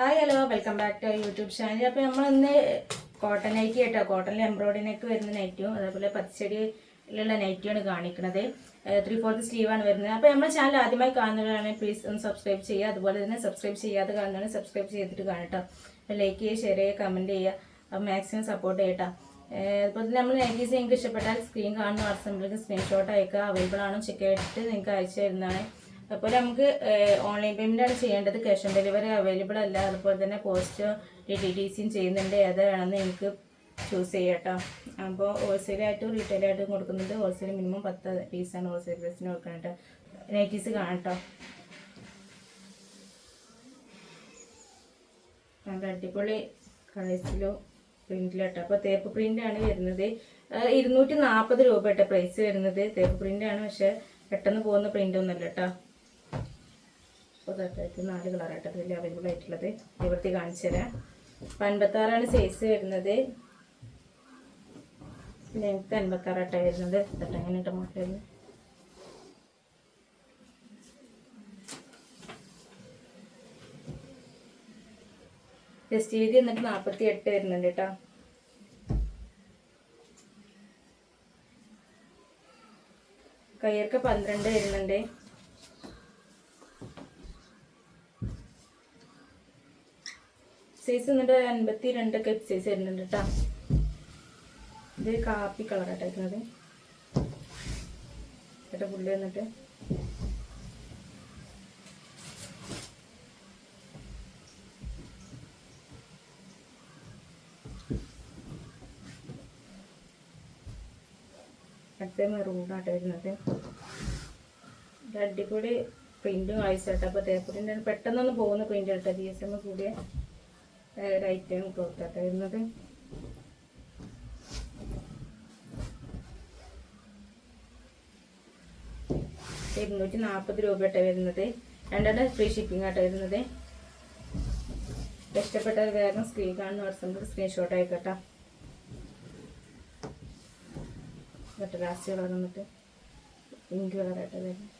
Hi hello welcome back to YouTube channel അപ്പോൾ നമ്മൾ ഇന്ന് കോട്ടൺ നൈറ്റി കേട്ടോ. കോട്ടണിൽ എംബ്രോയിഡറി നെക്ക് വരുന്ന നൈറ്റും അതേപോലെ പച്ചടിയിലുള്ള നൈറ്റിയാണ് കാണിക്കുന്നത് ത്രീ ഫോർത്ത് സ്ലീവാണ് വരുന്നത്. അപ്പോൾ നമ്മുടെ ചാനൽ ആദ്യമായി കാണുന്നവരാണെങ്കിൽ പ്ലീസ് ഒന്ന് സബ്സ്ക്രൈബ് ചെയ്യുക. അതുപോലെ തന്നെ സബ്സ്ക്രൈബ് ചെയ്യാതെ കാണുന്നതാണ് സബ്സ്ക്രൈബ് ചെയ്തിട്ട് കാണട്ടോ ലൈക്ക് ചെയ്യുക ഷെയർ ചെയ്യുക കമന്റ് ചെയ്യുക. അപ്പോൾ മാക്സിമം സപ്പോർട്ട് ചെയ്യട്ടോ അതുപോലെ തന്നെ നമ്മൾ നൈറ്റീസ് നിങ്ങൾക്ക് ഇഷ്ടപ്പെട്ടാൽ സ്ക്രീൻ കാണുന്ന വാട്സാപ്പിലേക്ക് സ്ക്രീൻഷോട്ട് അയക്കുക. അവൈലബിൾ ആണോ ചെക്ക് ചെയ്തിട്ട് നിങ്ങൾക്ക് അയച്ചു തരുന്നതാണ്. അപ്പോൾ നമുക്ക് ഓൺലൈൻ പേയ്മെന്റ് ആണ് ചെയ്യേണ്ടത്. ക്യാഷ് ഓൺ ഡെലിവറി അവൈലബിൾ അല്ല. അതുപോലെ തന്നെ പോസ്റ്റ് ഡി ടി സിയും ചെയ്യുന്നുണ്ട്. ഏത് വേണമെന്ന് എനിക്ക് ചൂസ് ചെയ്യട്ടോ. അപ്പോൾ ഹോൾസെയിലായിട്ടും റീറ്റെയിലായിട്ടും കൊടുക്കുന്നത് ഹോൾസെയിൽ മിനിമം പത്ത് പീസാണ് ഹോൾസെയിൽ പ്രൈസിന് കൊടുക്കണം കേട്ടോ നൈറ്റീസ് കാണട്ടോ. നല്ല അടിപൊളി കളേഴ്സിലോ പ്രിന്റിലോട്ടോ. അപ്പോൾ തേപ്പ് പ്രിന്റ് ആണ് വരുന്നത്. ഇരുന്നൂറ്റി നാൽപ്പത് രൂപ കേട്ടോ പ്രൈസ് വരുന്നത്. തേപ്പ് പ്രിന്റ് ആണ്. പക്ഷേ പെട്ടെന്ന് പോകുന്ന പ്രിന്റ് ഒന്നുമല്ല കേട്ടോ. അപ്പോൾ ഇതായിട്ട് നാല് കളറായിട്ട് അതിൽ അവൈലബിൾ ആയിട്ടുള്ളത്. ഇവിടുത്തെ കാണിച്ചു തരാം. അപ്പം അൻപത്താറാണ് സൈസ് വരുന്നത്. ലെങ്ത്ത് അൻപത്താറായിട്ടാണ് വരുന്നത്. എന്നിട്ട് അങ്ങനെ ഇട്ട് മാറ്റുന്നത് ജസ്റ്റ് വീതി എന്നിട്ട് നാൽപ്പത്തി എട്ട് വരുന്നുണ്ട് കേട്ടോ. കയ്യൊക്കെ പന്ത്രണ്ട് വരുന്നുണ്ട്. സൈസ് എന്നിട്ട് അൻപത്തി രണ്ടൊക്കെ സൈസ് വരുന്നുണ്ട് കേട്ടോ ഇത് കാപ്പി കളറായിട്ട് വരുന്നത് ചേട്ടാ പുള്ളി വന്നിട്ട്. അടുത്ത വരുന്നത് അടിപൊളി പ്രിന്റും ആയിട്ടാ അപ്പോൾ തേപ്പുറിന്റെ പെട്ടെന്നൊന്നും പോകുന്ന പ്രിന്റ് കേട്ടോ ജി എസ് എം കൂടിയ ലൈറ്റും കൊടുത്തട്ടെ വരുന്നത്? ഇരുന്നൂറ്റി നാൽപ്പത് രൂപയാട്ടോ വരുന്നത്. രണ്ടെണ്ണം ഫ്രീ ഷിപ്പിംഗ് ആട്ടെ വരുന്നത്. ഇഷ്ടപ്പെട്ട വേഗം സ്ക്രീൻ കാണുന്ന വാട്സാപ്പിൽ സ്ക്രീൻഷോട്ട് ആയിക്കോട്ടെ ലാസ്റ്റ് കളർ വന്നിട്ട് പിങ്ക് കളറായിട്ട് വരുന്നത്.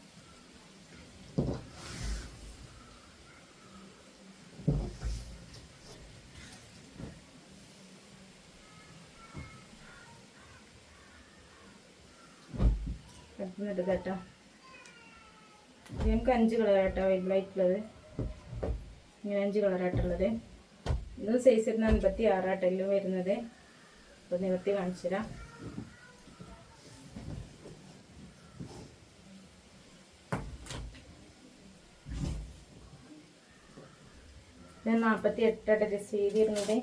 അടുത്തുനിന്നിട്ട് കേട്ടോ നമുക്ക് അഞ്ച് കളറാട്ടോ വൈറ്റ് ആയിട്ടുള്ളത് ഇങ്ങനെ അഞ്ച് കളറായിട്ടുള്ളത് ഇത് സൈസ് വരുന്ന അൻപത്തി ആറാട്ടല്ലോ വരുന്നത്. അപ്പോൾ നിവർത്തി കാണിച്ചു തരാം നാൽപ്പത്തി എട്ടായിട്ട് ജസ്റ്റ് ചെയ്തിരുന്നത്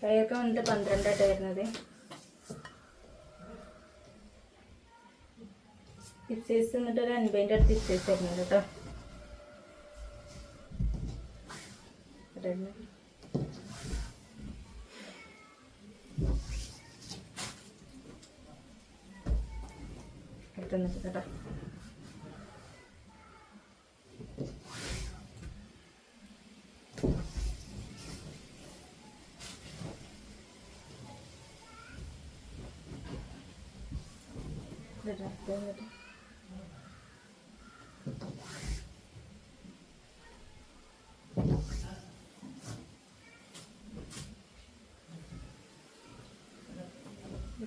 കയ്യൊക്കെ വന്നിട്ട് പന്ത്രണ്ടായിട്ട് വരുന്നത്. പിക്ചേഴ്സ് എന്നിട്ട് ഒരു അൻപതിന്റെ അടുത്ത് പിക്ചേഴ്സ് വരുന്നുണ്ട് കേട്ടോ കേട്ടോ ഇത് അടുത്ത് നിന്നിട്ട്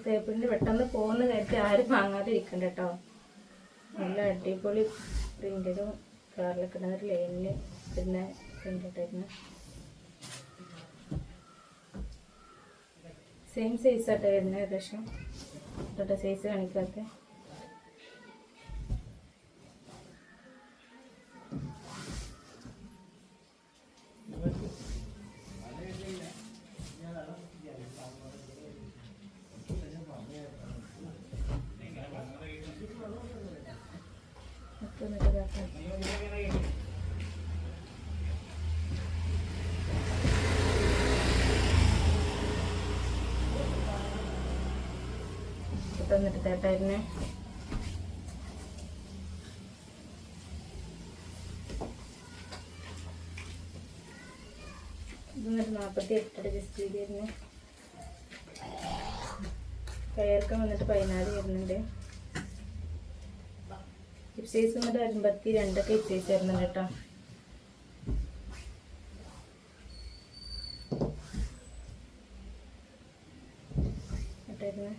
തേപ്പിന്റെ പെട്ടെന്ന് പോകുന്ന കാര്യത്തിൽ ആരും വാങ്ങാതെ ഇരിക്കണ്ട കേട്ടോ നല്ല അടിപൊളി പ്രിന്റും കളറിലൊക്കെ ഇടുന്ന ഒരു ലൈനിൽ പിന്നെ പ്രിന്റ് ഇട്ടായിരുന്നു സെയിം സൈസ് ആട്ടോ വരുന്നത് ഏകദേശം. തൊട്ട സൈസ് കാണിക്കാത്ത. തന്നിട്ട് തേട്ടായിരുന്നു. എന്നിട്ട് നാൽപ്പത്തി എട്ടര ജസ്റ്റ് ചെയ്തിരുന്നു. കയർക്കം വന്നിട്ട് പതിനാല് വരുന്നുണ്ട്. ഹിപ് വന്നിട്ട് അൻപത്തി രണ്ടൊക്കെ ഹിപ് വരുന്നുണ്ട് കേട്ടോ. ഇട്ടായിരുന്നെ.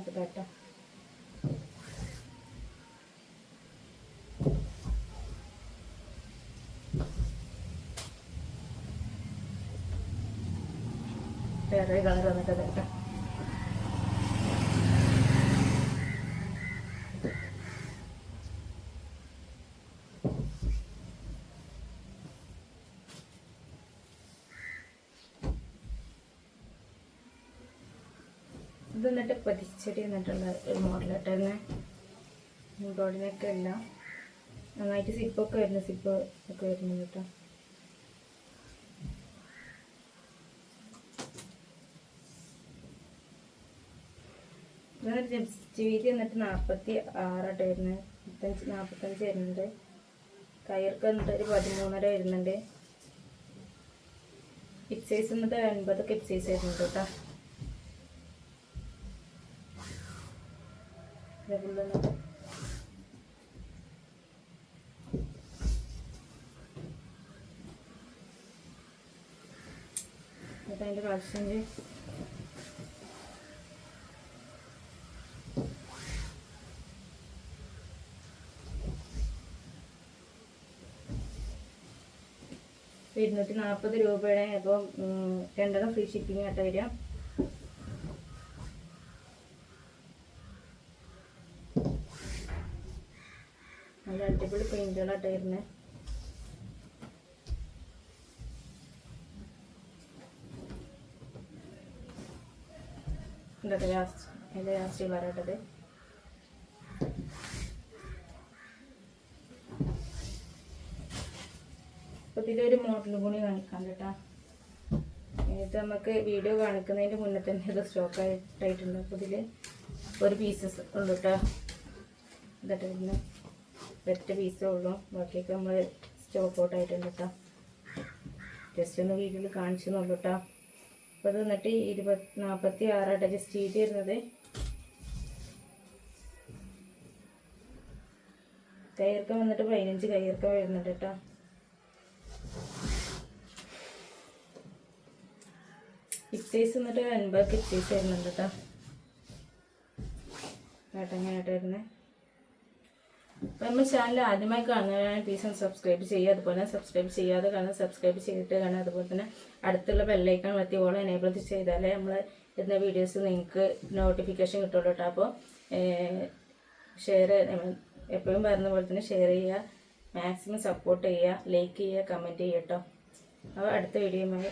അടുത്ത കേട്ടോ. വേറെ കളർ വന്നിട്ട് കേട്ടോ. ഇത് എന്നിട്ട് പതിച്ചെടി എന്നിട്ടുള്ള ഒരു മോഡലായിട്ടായിരുന്നെ എംബ്രോയിഡിനൊക്കെ എല്ലാം നന്നായിട്ട് സിപ്പൊക്കെ വരുന്നു സിപ്പ് ഒക്കെ വരുന്നു കേട്ടോ. ഇതൊരു വീതി എന്നിട്ട് നാൽപ്പത്തി ആറായിട്ട് വരുന്നത്. മുപ്പത്തഞ്ച് നാൽപ്പത്തഞ്ച് വരുന്നുണ്ട്. കയർക്ക് എന്നിട്ട് ഒരു പതിമൂന്നര വരുന്നുണ്ട്. ഹിപ് സൈസ് എന്നിട്ട് എൺപതൊക്കെ ഹിപ് സൈസ് വരുന്നുണ്ട് കേട്ടോ ഇതേപോലെ എന്നിട്ട് എന്നിട്ട് അതിന്റെ കളക്ഷന്റെ ഇരുന്നൂറ്റി നാൽപ്പത് രൂപയുടെ അപ്പം രണ്ടെണ്ണം ഫ്രീ ഷിപ്പിംഗ് ആയിട്ട് വരിക നല്ല അടിപൊളി പെയിന്റുകളായിട്ട് വരുന്നത് ഇതൊക്കെ ഇതിലൊരു മോഡൽ കൂടി കാണിക്കാം കേട്ടോ ഇത്. നമുക്ക് വീഡിയോ കാണിക്കുന്നതിന്റെ മുന്നേ തന്നെ ഇത് സ്റ്റോക്ക് ആയിട്ടുണ്ട്. അപ്പോൾ ഇതിൽ ഒരു പീസസ് ഉണ്ട് കേട്ടോ പിന്നെ ഒറ്റ പീസേ ഉള്ളൂ. ബാക്കിയൊക്കെ നമ്മൾ സ്റ്റോക്ക് ഔട്ട് ആയിട്ടുണ്ട് കേട്ടോ ജസ്റ്റ് ഒന്ന് വീട്ടിൽ കാണിച്ചു നോക്കൂ കേട്ടോ അപ്പോൾ ഇത് എന്നിട്ട് ഇരുപത് നാൽപ്പത്തി ആറായിട്ട് ജസ്റ്റ് ചെയ്ത് തരുന്നത് വന്നിട്ട് പതിനഞ്ച് കയ്യിറക്കം വരുന്നുണ്ട് കേട്ടോ ഹിപ് വന്നിട്ട് അൻപത് സൈസ് വരുന്നുണ്ട് കേട്ടോ കേട്ടോ എങ്ങനെയായിട്ട് വരുന്നത് അപ്പോൾ നമ്മുടെ ചാനൽ ആദ്യമായി കാണുന്നവരാണ് പ്ലീസ് ഒന്ന് സബ്സ്ക്രൈബ് ചെയ്യുക. അതുപോലെ സബ്സ്ക്രൈബ് ചെയ്യാതെ കാണുക സബ്സ്ക്രൈബ് ചെയ്തിട്ട് കാണുക. അതുപോലെ തന്നെ അടുത്തുള്ള ബെല്ലൈക്കൺ ഓൾ എനേബിൾ ചെയ്താലേ നമ്മൾ ഇടുന്ന വീഡിയോസ് നിങ്ങൾക്ക് നോട്ടിഫിക്കേഷൻ കിട്ടുള്ളൂ കേട്ടോ അപ്പോൾ ഷെയർ എപ്പോഴും പറയുന്ന പോലെ തന്നെ ഷെയർ ചെയ്യുക. മാക്സിമം സപ്പോർട്ട് ചെയ്യുക. ലൈക്ക് ചെയ്യുക. കമന്റ് ചെയ്യുക കേട്ടോ അപ്പോൾ അടുത്ത വീഡിയോയുമായി